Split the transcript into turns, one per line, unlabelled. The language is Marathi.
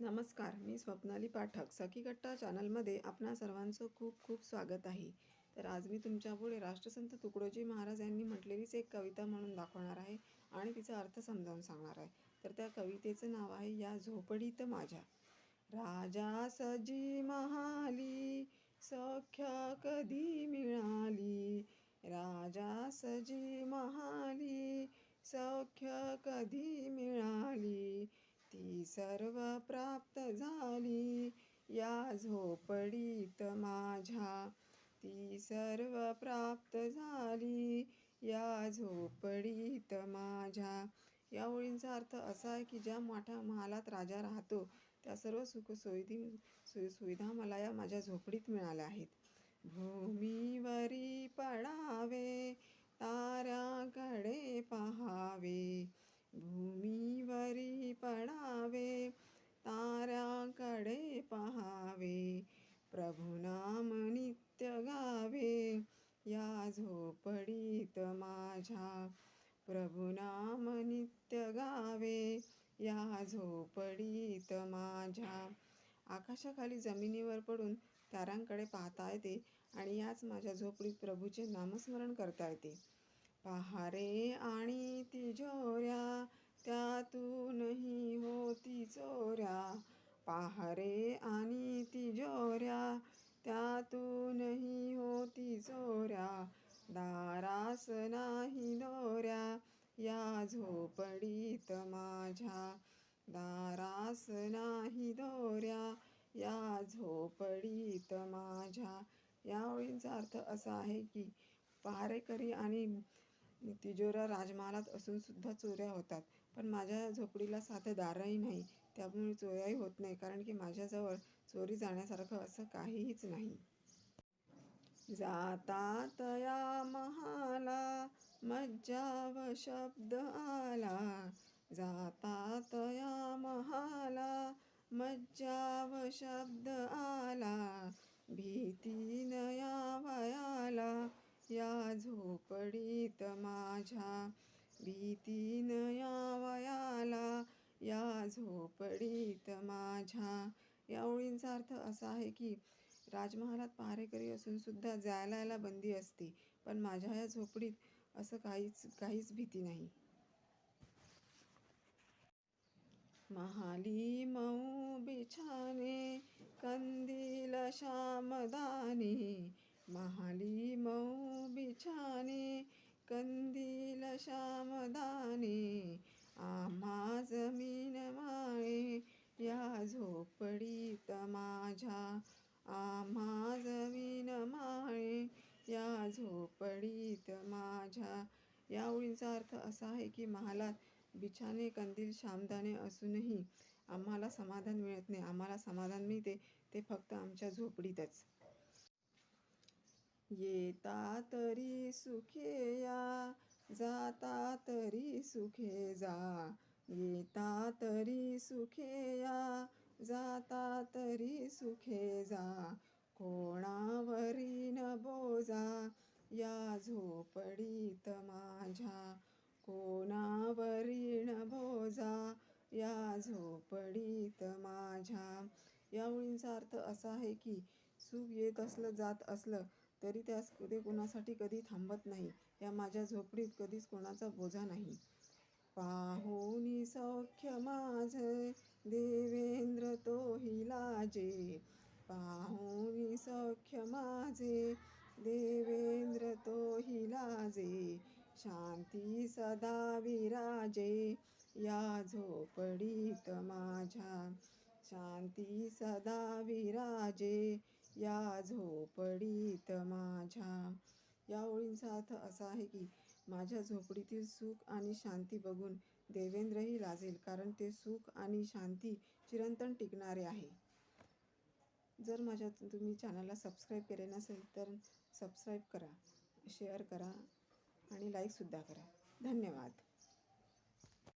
नमस्कार मी स्वप्नाली पाठक. सखी कट्टा चॅनलमध्ये आपणा सर्वांचं खूप खूप स्वागत आहे. तर आज मी तुमच्यापुढे राष्ट्रसंत तुकडोजी महाराज यांनी म्हटलेलीच एक कविता म्हणून दाखवणार आहे आणि तिचा अर्थ समजावून सांगणार आहे. तर त्या कवितेचं नाव आहे या झोपडीत माझ्या. राजा सजी महाली सख्य कधी मिळाली? राजा सजी महाली सख्य कधी मिळाली? ती सर्व प्राप्त झाली. या झोपडीत माझ्या ती सर्व प्राप्त झाली. या झोपडीत माझ्या या ओळींचा अर्थ असा आहे की ज्या मोठ्या महालात राजा राहतो त्या सर्व सुखसुविधी सुविधा मला या माझ्या झोपडीत मिळाल्या आहेत. भूमीवरी पडा प्रभुनाम नित्य गावे या झोपडीत माझ्या. आकाशाखाली जमिनीवर पडून तारांकडे पाहता येते आणि याच माझ्या झोपडीत प्रभूचे नामस्मरण करता येते. पहारे आणि तिजोऱ्या त्यातूनही होती चोऱ्या. पहारे आणि तिजोऱ्या त्यातूनही होती चोऱ्या. दारास नाही दोऱ्या या झोपडीत माझ्या. दारास नाही दोऱ्या या झोपडीत माझ्या. या ओळींचा अर्थ असा आहे की पहारेकरी आणि तिजोऱ्या राजमहालात असून सुद्धा चोऱ्या होतात. पण माझ्या झोपडीला साधं दारही नाही. त्यामुळे चोऱ्याही होत नाही कारण की माझ्याजवळ चोरी जाण्यासारखं असं काहीहीच नाही. जातात या महाला मज्जाव शब्द आला जातात या महाला मज्जाव शब्द आला भीती या वयाला या झोपडीत माझ्या. भीतीन या वयाला या झोपडीत माझ्या. या ओळींचा अर्थ असा आहे की राजमहालात पहारेकरी असून सुद्धा जायला यायला बंदी असते. पण माझ्या या झोपडीत असं काहीच काहीच भीती नाही. महाली मऊ बिछाने कंदील श्यामदानी महाली मऊ बिछाने कंदील श्यामदानी घडीत माझ्या या ओळींचा अर्थ असा आहे की महालात बिछाने कंदील शामदाने असूनही आम्हाला समाधान मिळत नाही. आम्हाला समाधान मिळते ते फक्त आमच्या झोपडीतच. येता तरी सुखे या जाता तरी सुखे जा. येता तरी सुखे या जाता तरी सुखे जा. कोणावरी न बोजा या झोपडीत माझ्या कोणावरीण भोजा? या झोपडीत माझ्या या ओळींचा अर्थ असा आहे की सुख येत असलं जात असलं तरी त्यास ते कोणासाठी कधी थांबत नाही. या माझ्या झोपडीत कधीच कोणाचा बोजा नाही. पाहुनी सौख्य माझ देवेंद्र तोही लाजे. पाहुनी सौख्य माझे देवेंद्र माझे. शांती सदा विराजे या झोपडीत माझ्या. शांती सदा विराजे या झोपडीत माझ्या. या ओळींचा अर्थ असा आहे की माझ्या झोपडीतील सुख आणि शांती बघून देवेंद्रही लाजेल कारण ते सुख आणि शांती चिरंतन टिकणारे आहे. जर माझ्या तुम्ही चॅनलला सबस्क्राईब केले नसेल तर सबस्क्राईब करा. शेअर करा आणि लाईकसुद्धा करा. धन्यवाद.